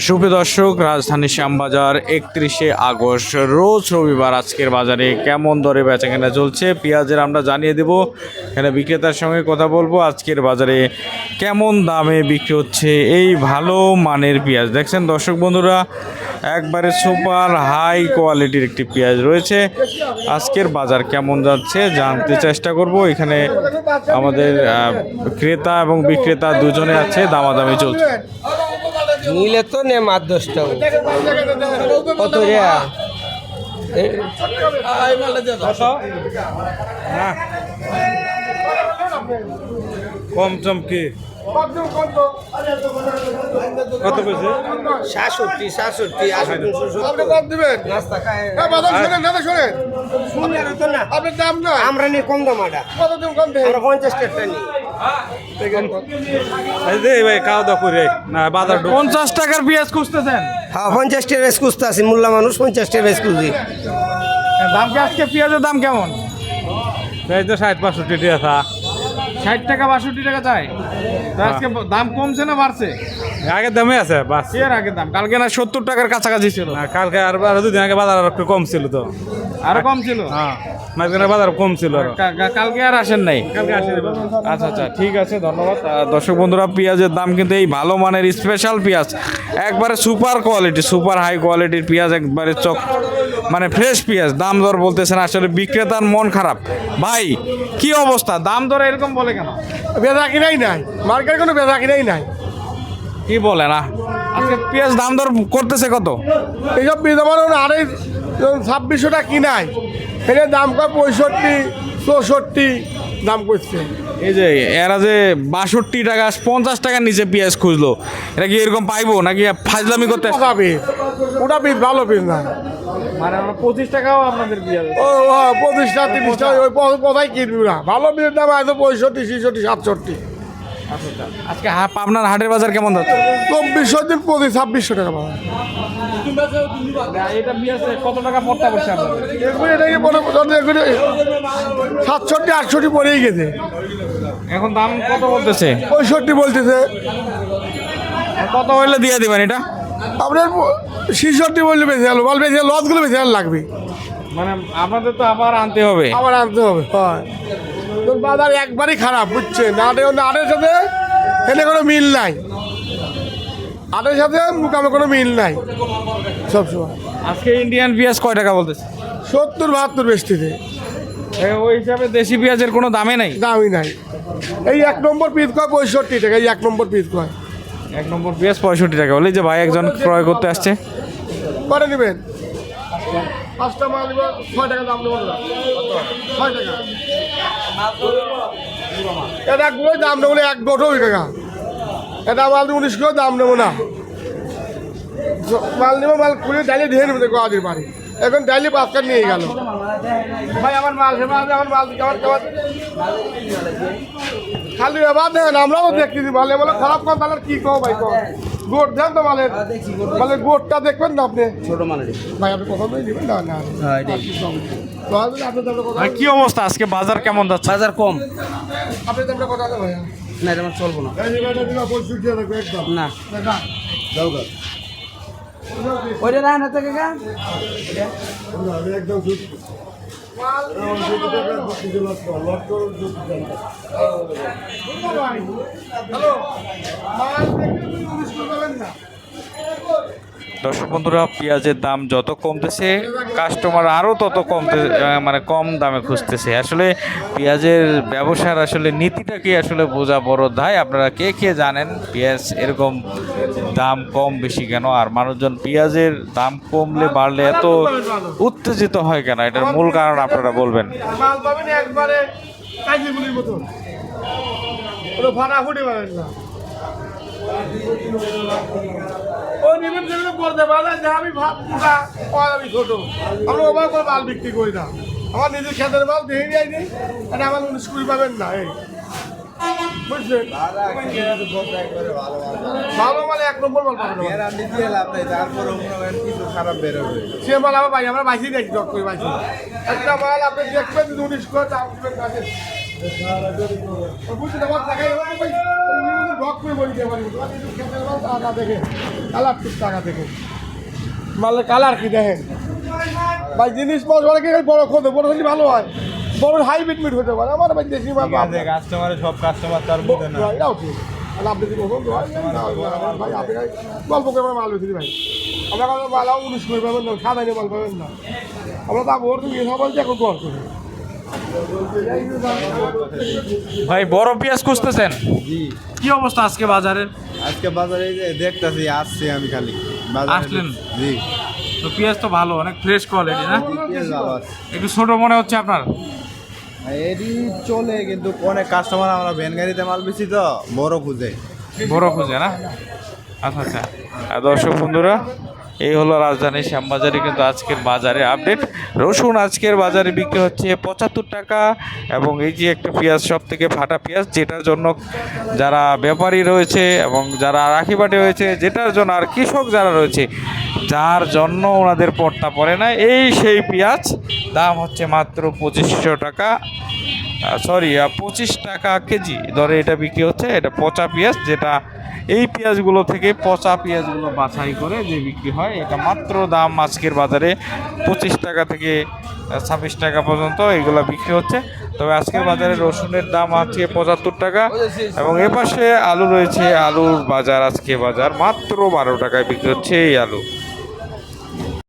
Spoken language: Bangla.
সুপ্রিয় দর্শক, রাজধানী শ্যামবাজার একত্রিশে আগস্ট, রোজ রবিবার আজকের বাজারে কেমন দরে বেচাকেনা চলছে পেঁয়াজের আমরা জানিয়ে দেব। এখানে বিক্রেতার সঙ্গে কথা বলব, আজকের বাজারে কেমন দামে বিক্রি হচ্ছে এই ভালো মানের পেঁয়াজ। দেখছেন দর্শক বন্ধুরা, একবারে সুপার হাই কোয়ালিটির একটি পেঁয়াজ রয়েছে। আজকের বাজার কেমন যাচ্ছে জানতে চেষ্টা করব। এখানে আমাদের ক্রেতা এবং বিক্রেতা দুজনে আছে, দামাদামি চলছে। নিলে তো নে মার দশটা কত রে? কম চমকি কত সাতষট্টি সাতষট্টি আষট্টি আপনি কম দিবেন। নাস্তা খায়। হ্যাঁ বাদাম শোনেন না শোনেন। শুনলেন তো না। আপনার দাম না আমরা নিয়ে কম দাম আটা। কত দিন কম দেন? আমরা পঞ্চাশ টাকা নিই পঞ্চাশ টাকার পেঁয়াজ খুঁজতেছেন? হ্যাঁ পঞ্চাশ টাকা বেশ খুঁজতে আছি মোল্লা মানুষ পঞ্চাশ টাকা বেশ খুঁজি। দাম কি আজকে? পেঁয়াজের দাম কেমন? এই তো ষাট টাকা ষাট টাকা বাষট্টি টাকা চাই। তা আজকে দাম কমছে না বাড়ছে? আগের দামে আছে বাস। এর আগের দাম? কালকে না সত্তর টাকার কাছাকাছি ছিল। না, কালকে আর আর দুদিন আগে বাজার আর একটু কম ছিল তো। আরও কম ছিল? হ্যাঁ মাঝখানে বাজার কম ছিল কালকে আর আসেন নাই? কালকে আসেনি। আচ্ছা আচ্ছা ঠিক আছে ধন্যবাদ। দর্শক বন্ধুরা পেঁয়াজের দাম কিন্তু এই ভালো মানের স্পেশাল পেঁয়াজ। একবারে সুপার কোয়ালিটি সুপার হাই কোয়ালিটির পেঁয়াজ একবারে চক মানে ফ্রেশ পেঁয়াজ। দাম দর বলতেছেন আসলে বিক্রেতার মন খারাপ। ভাই কি অবস্থা? দাম দর এরকম বলে কেন? বেচা কিনাই নাই। মার্কেট কোনো বেচা কিনাই নাই। কি বলে না? আজকে পেঁয়াজ দাম দর করতেছে কত? এইসব বীজ আমার আড়াই ছাব্বিশশো টাকা কিনাই এর দাম কয় পঁয়ষট্টি চৌষট্টি দাম করছে এই যে এরা যে বাষট্টি টাকা পঞ্চাশ টাকার নিচে পেঁয়াজ খুঁজলো এটা কি এরকম পাইবো নাকি ফাজলামি করতে পচা বীজ ওটা বীজ ভালো বীজ না মানে আমরা পঁচিশ টাকাও আপনাদের পেঁয়াজ ও ও, পঁচিশটা তিরিশটা ওই প- কোথায় কিনবি না। ভালো বীজের দাম আছে পঁয়ষট্টি ছিষট্টি সাতষট্টি। আজকে হা- পাবনার হাটের বাজার কেমন যাচ্ছে চব্বিশশো দিন পঁচিশ ছাব্বিশশো টাকা পাবে। এটা পেঁয়াজ কত টাকা পড়তে পড়ছে আপনাদের? এগুলি এটাকে মনে করতে এগুলি সাতষট্টি আটষট্টি গেছে। এখন দাম কত বলতেছে? পঁয়ষট্টি বলতেছে। কত হইলে দিয়ে দিবেন এটা? আপনার ছিষট্টি বললে বেশি গেল বল বেশি লসগুলো বেশি লাগবে। মানে আপনাদের তো আবার আনতে হবে। আবার আনতে হবে হয়। তোর বাজার একবারই খারাপ বুঝছেন? আটের আটের সাথে এনে কোনো মিল নাই। আটের সাথে মুকামে কোনো মিল নাই সবসময়। আজকে ইন্ডিয়ান পেঁয়াজ কয় টাকা বলতেছে? সত্তর বাহাত্তর বেশটিতে এ, ওই হিসাবে দেশি পেঁয়াজের কোনো দামে নেই? দামই নাই। এই এক নম্বর পিস কয় পঁয়ষট্টি টাকা এই এক নম্বর পিস কয়। এক নম্বর পেঁয়াজ পঁয়ষট্টি টাকা। বলে যে ভাই একজন ক্রয় করতে আসছে। করে নেবেন? পাঁচটা মাল ছয় টাকা দাম নেবেন ছয় টাকা। এটা গুলোই দাম নেব না? এক গোটো টাকা এটা মাল উনিশ কিলো দাম নেব না। মাল নেব, মাল খুলে ডালি ধেয়ে নেবে, দেখো বাড়ি। এখন ডালি পাঁচটা নিয়ে গেল। ভাই, আমার মাল আমার মাল আমার আমার খালি এবার দেখেন, আমরাও দেখতেছি এবার খারাপ কম তাহলে কি কো ভাই কো গোট দেন তো মালের। মালের গোটটা দেখবেন না আপনি? ছোট মানে ভাই আপনি কথা বলে দিবেন না না। তো ভাই, কি অবস্থা? আজকে বাজার কেমন যাচ্ছে? বাজার কম। আপনি তো আমরা কথা বলে না এটা আমার চলবো না। না। যাও ওইটা রায় না থেকে। গা একদম হ্যালো মাল দেখতে পুলিশ করবেন না দর্শক বন্ধুরা, পেঁয়াজের দাম যত কমতেছে কাস্টমার আরও তত কমতে মানে কম দামে খুঁজতেছে। আসলে পেঁয়াজের ব্যবসার আসলে নীতিটা কি আসলে বোঝা বড় দায়? আপনারা কে কে জানেন পেঁয়াজ এরকম দাম কম বেশি কেন? আর মানুষজন পেঁয়াজের দাম কমলে বাড়লে এত উত্তেজিত হয় কেন? এটার মূল কারণ আপনারা বলবেন। পাবেন না। আমি আমি আমরা করে মাল বিক্রি করি না। আমার নিজের খেতের মাল দেখে যায়নি আমার উনিশ কুড়ি পাবেন না, এই। ভালো এক নম্বর মাল আমার ভাই, আমরা বাইসি দেখি একটা মাল আপনি দেখবেন উনিশ করে মালের কালার কি দেখেন? ভাই জিনিস কি বড় খোঁজে বড় হলে ভালো হয়। বড় হাইব্রিড মিট হতে পারে আমার ভাই দেশি মাল পাবো। কাস্টমারের সব কাস্টমার তার বুঝে না। এটাও ঠিক আপনি কি পছন্দ ভাই আপনি গল্প করে মাল বেশি ভাই আমরা মাল উনিশ করে পাবেন না সাদা নিয়ে মাল পাবেন না। আমরা তা ভোর দিয়ে সবাই এখন কর করে। ভাই বড় পেঁয়াজ খুঁজতেছেন? জি। কি অবস্থা আজকে বাজারের আজকে বাজারে এই যে দেখতাছি আসছি আমি খালি। বাজারে আসলেন? জি। তো পেঁয়াজ তো ভালো অনেক ফ্রেশ কোয়ালিটি না? পেঁয়াজ ভালো আছে। একটু ছোট মনে হচ্ছে আপনার? এটি চলে কিন্তু অনেক কাস্টমার আমরা ভ্যান গাড়িতে মাল বেশি তো বড় খুঁজে। বড় খুঁজে না? আচ্ছা আচ্ছা। আর দর্শক বন্ধুরা এই হলো রাজধানীর শ্যামবাজারে কিন্তু আজকের বাজারে আপডেট। রসুন আজকের বাজারে বিক্রি হচ্ছে পঁচাত্তর টাকা এবং এই যে একটা পেঁয়াজ সব থেকে ফাটা পেঁয়াজ, যেটার জন্য যারা ব্যাপারী রয়েছে এবং যারা রাখিবাটি রয়েছে, যেটার জন্য আর কৃষক যারা রয়েছে, যার জন্য ওনাদের পড়তা পড়ে না। এই সেই পেঁয়াজ, দাম হচ্ছে মাত্র পঁচিশশো টাকা সরি পঁচিশ টাকা কেজি। ধরে এটা বিক্রি হচ্ছে, এটা পচা পেঁয়াজ, যেটা এই পেঁয়াজগুলো থেকে পচা পেঁয়াজগুলো বাছাই করে যে বিক্রি হয়, এটা মাত্র দাম আজকের বাজারে পঁচিশ টাকা থেকে ছাব্বিশ টাকা পর্যন্ত এগুলো বিক্রি হচ্ছে। তবে আজকের বাজারে রসুনের দাম আছে পঁচাত্তর টাকা এবং এ পাশে আলু রয়েছে, আলুর বাজার আজকে বাজার মাত্র বারো টাকায় বিক্রি হচ্ছে এই আলু।